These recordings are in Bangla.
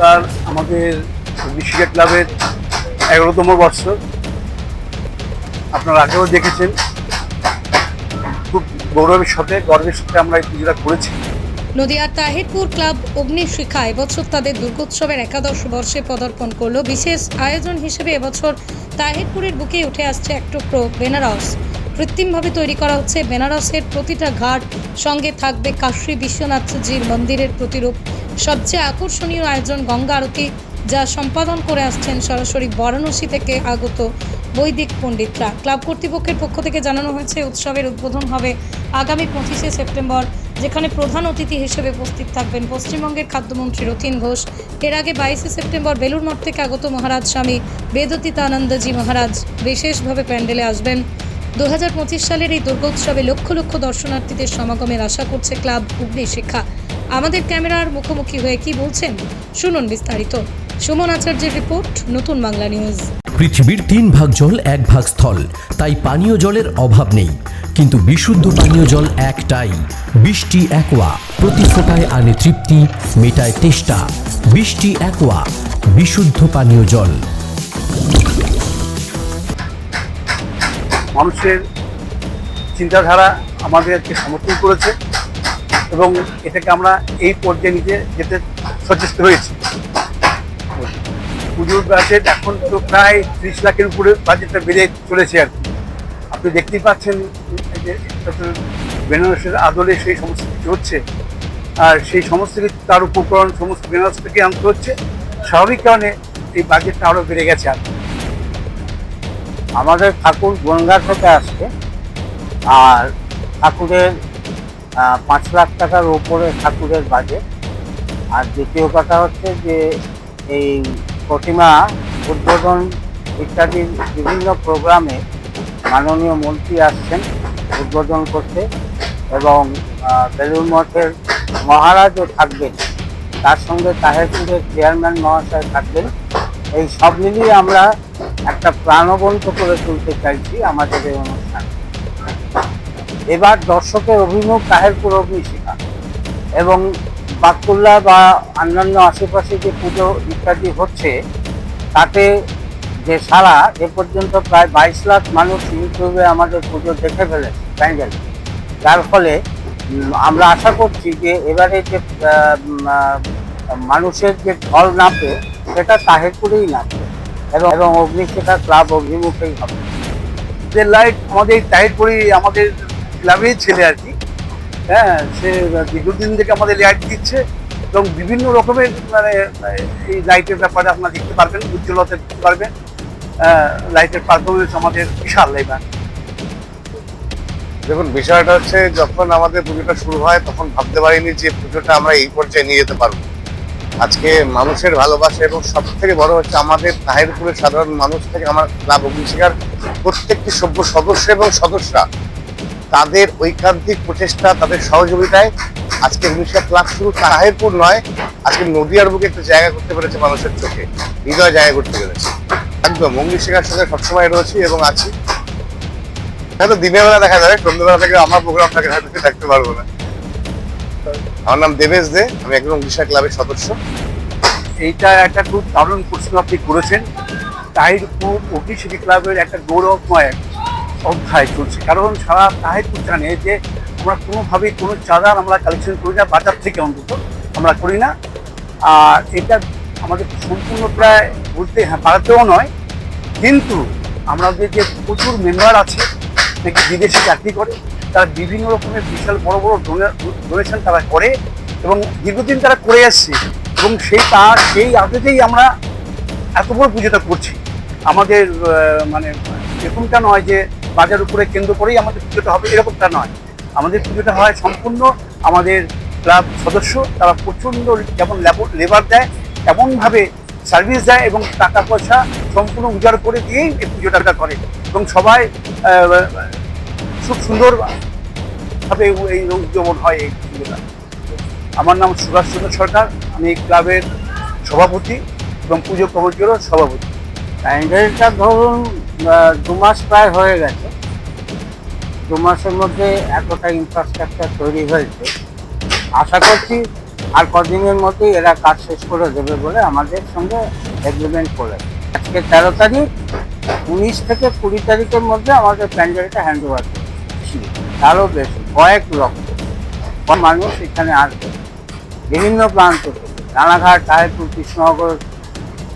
এবার আমাদের বিশ্বকা ক্লাবের এগারোতম বর্ষ আপনারা আগেও দেখেছেন, খুব গৌরবের সাথে, গর্বের সাথে আমরা এই পুজোটা করেছি। নদিয়ার তাহিরপুর ক্লাব অগ্নিশিখা এবছর তাদের দুর্গোৎসবের একাদশ বর্ষে পদার্পণ করল। বিশেষ আয়োজন হিসেবে এবছর তাহিরপুরের বুকে উঠে আসছে এক টুকরো বেনারস। কৃত্রিমভাবে তৈরি করা হচ্ছে বেনারসের প্রতিটা ঘাট। সঙ্গে থাকবে কাশী বিশ্বনাথজির মন্দিরের প্রতিরূপ সবচেয়ে আকর্ষণীয় আয়োজন গঙ্গা আরতি যা সম্পাদন করে আসছেন সরাসরি বারাণসী থেকে আগত বৈদিক পণ্ডিতরা। ক্লাব কর্তৃপক্ষের পক্ষ থেকে জানানো হয়েছে, উৎসবের উদ্বোধন হবে আগামী পঁচিশে সেপ্টেম্বর, যেখানে প্রধান অতিথি হিসেবে উপস্থিত থাকবেন পশ্চিমবঙ্গের খাদ্যমন্ত্রী রথিন ঘোষ। এর আগে বাইশে সেপ্টেম্বর বেলুর মঠ থেকে আগত মহারাজ স্বামী বেদতিতানন্দজি মহারাজ বিশেষভাবে প্যান্ডেলে আসবেন। দু হাজার পঁচিশ সালের এই দুর্গোৎসবে লক্ষ লক্ষ দর্শনার্থীদের সমাগমের আশা করছে ক্লাব অগ্নি শিক্ষা আমাদের ক্যামেরার মুখোমুখি হয়ে কি বলছেন? শুনুন বিস্তারিত। সুমন আচার্যের রিপোর্ট নতুন বাংলা নিউজ। পৃথিবীর তিন ভাগ জল এক ভাগ স্থল। তাই পানীয় জলের অভাব নেই। কিন্তু বিশুদ্ধ পানীয় জল একটাই। বৃষ্টি একোয়া। প্রতি ফোটায় আনে তৃপ্তি মেটায় তেষ্টা। বৃষ্টি একোয়া। বিশুদ্ধ পানীয় জল। মানুষের চিন্তাধারা আমাদেরকে সমর্থন করেছে। এবং এটাকে আমরা এই পর্যায়ে নিতে যেতে সচেষ্ট হয়েছি। পুজোর বাজেট এখন তো প্রায় ত্রিশ লাখের উপরে বাজেটটা বেড়ে চলেছে আর কি। আপনি দেখতেই পাচ্ছেন যে বেনারসের আদলে সেই সমস্ত কিছু হচ্ছে। আর সেই সমস্ত কিছু তার উপকরণ সমস্ত বেনারস থেকে আনতে হচ্ছে। স্বাভাবিক কারণে এই বাজেটটা আরও বেড়ে গেছে আর। আমাদের ঠাকুর গঙ্গা থেকে আসছে। আর ঠাকুরের পাঁচ লাখ টাকার উপরে ঠাকুরের বাজেট আর দ্বিতীয় কথা হচ্ছে যে, এই প্রতিমা উদ্বোধন ইত্যাদি বিভিন্ন প্রোগ্রামে মাননীয় মন্ত্রী আসছেন উদ্বোধন করতে এবং বেলুর মঠের মহারাজও থাকবেন। তার সঙ্গে তাহেরপুরের চেয়ারম্যান মহাশয় থাকবেন। এই সব মিলিয়ে আমরা একটা প্রাণবন্ত করে তুলতে চাইছি আমাদের এই এবার দর্শকের অভিমুখ তাহেরপুর অগ্নিশিখা এবং বাকুল্লা বা অন্যান্য আশেপাশে যে পুজো ইত্যাদি হচ্ছে, তাতে যে সারা এ পর্যন্ত প্রায় বাইশ লাখ মানুষ ইউটিউবে আমাদের পুজো দেখে ফেলেছে প্যান্ডেল যার ফলে আমরা আশা করছি যে এবারে যে মানুষের যে ঢল নামবে, সেটা তাহেরপুরেই নামবে। এবং এবং অগ্নিশিখা ক্লাব অভিমুখেই হবে। যে লাইট আমাদের টাইট আমাদের ক্লাবের ছেলে আর কি। হ্যাঁ সে দীর্ঘদিন থেকে আমাদের লাইট দিচ্ছে এবং বিভিন্ন রকমের মানে এই লাইটের ব্যাপারে আপনারা দেখতে পারবেন উজ্জ্বলতা দেখতে পারবেন। লাইটের পারফরমেন্স আমাদের বিশাল এবার। দেখুন, বিষয়টা হচ্ছে যখন আমাদের পুজোটা শুরু হয়, তখন ভাবতে পারিনি যে পুজোটা আমরা এই পর্যায়ে নিয়ে যেতে পারব। আজকে মানুষের ভালোবাসা এবং সব থেকে বড় হচ্ছে আমাদের তাহিরপুরের সাধারণ মানুষ থেকে আমার ক্লাব অগ্নিশিখার প্রত্যেকটি সভ্য সদস্য এবং সদস্যরা তাদের ঐকান্তিক প্রচেষ্টা, তাদের সহযোগিতায় আজকে অগ্নিশিখা ক্লাব শুরু। তাহিরপুর নয়, আজকে নদীয়ার বুকে একটা জায়গা করতে পেরেছে মানুষের চোখে। হৃদয় জায়গা করতে পেরেছে। একদম অগ্নিশিখার সঙ্গে সবসময় রয়েছি এবং আছি। হয়তো দিনের বেলা দেখা যাবে সন্ধ্যেবেলা থেকে আমার প্রোগ্রামটাকে হয়তো দেখতে পারব না। আমার নাম দেবেশ দে, আমি একজন উড়িষ্যা ক্লাবের সদস্য। এইটা একটা খুব দারুণ প্রশ্ন আপনি করেছেন। তাহিরপুর অগ্নিশিখী ক্লাবের একটা গৌরবময় অধ্যায় চলছে। কারণ সারা তাহিরপুর জানে যে আমরা কোনোভাবেই কোনো চাঁদার আমরা কালেকশন করি না, বাজার থেকে অন্তত আমরা করি না। আর এটা আমাদের সম্পূর্ণ প্রায় বলতে হ্যাঁ পাড়াতেও নয়, কিন্তু আমাদের যে প্রচুর মেম্বার আছে, নাকি বিদেশে চাকরি করে, তারা বিভিন্ন রকমের বিশাল বড় বড় ডোনেশন তারা করে এবং দীর্ঘদিন তারা করে আসছে এবং সেই তার সেই আদেতেই আমরা এত বড় পুজোটা করছি। আমাদের মানে এরকমটা নয় যে বাজার উপরে কেন্দ্র করেই আমাদের পুজোটা হবে, এরকমটা নয়। আমাদের পুজোটা হয় সম্পূর্ণ আমাদের ক্লাব সদস্য, তারা প্রচণ্ড যেমন লেবার দেয় এমনভাবে সার্ভিস দেয় এবং টাকা পয়সা সম্পূর্ণ উজাড় করে দিয়েই এই পুজোটা করে। এবং সবাই খুব সুন্দরভাবে এই উদযাপন হয় এই পুজোটা। আমার নাম সুভাষচন্দ্র সরকার, আমি ক্লাবের সভাপতি এবং পুজো কমিটিরও সভাপতি। ধরুন দু মাস প্রায় হয়ে গেছে। দু মাসের মধ্যে এতটা ইনফ্রাস্ট্রাকচার তৈরি হয়েছে। আশা করছি আর কদিনের মধ্যেই এরা কাজ শেষ করে দেবে বলে আমাদের সঙ্গে এগ্রিমেন্ট করে আজকে তেরো তারিখ, উনিশ থেকে কুড়ি তারিখের মধ্যে আমাদের প্যান্ডেলটা হ্যান্ড ওভার তারও বেশি কয়েক লক্ষ মানুষ এখানে আসবে। বিভিন্ন প্রান্ত থেকে, রানাঘাট তাহেরপুর কৃষ্ণনগর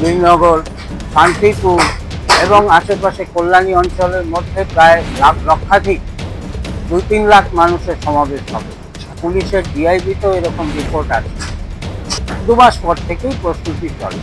দুইনগর শান্তিপুর এবং আশেপাশে কল্যাণী অঞ্চলের মধ্যে প্রায় লাখ লক্ষাধিক, দুই তিন লাখ মানুষের সমাবেশ হবে। পুলিশের ডিআইবিতেও এরকম রিপোর্ট আছে। দু মাস পর থেকেই প্রস্তুতি চলে।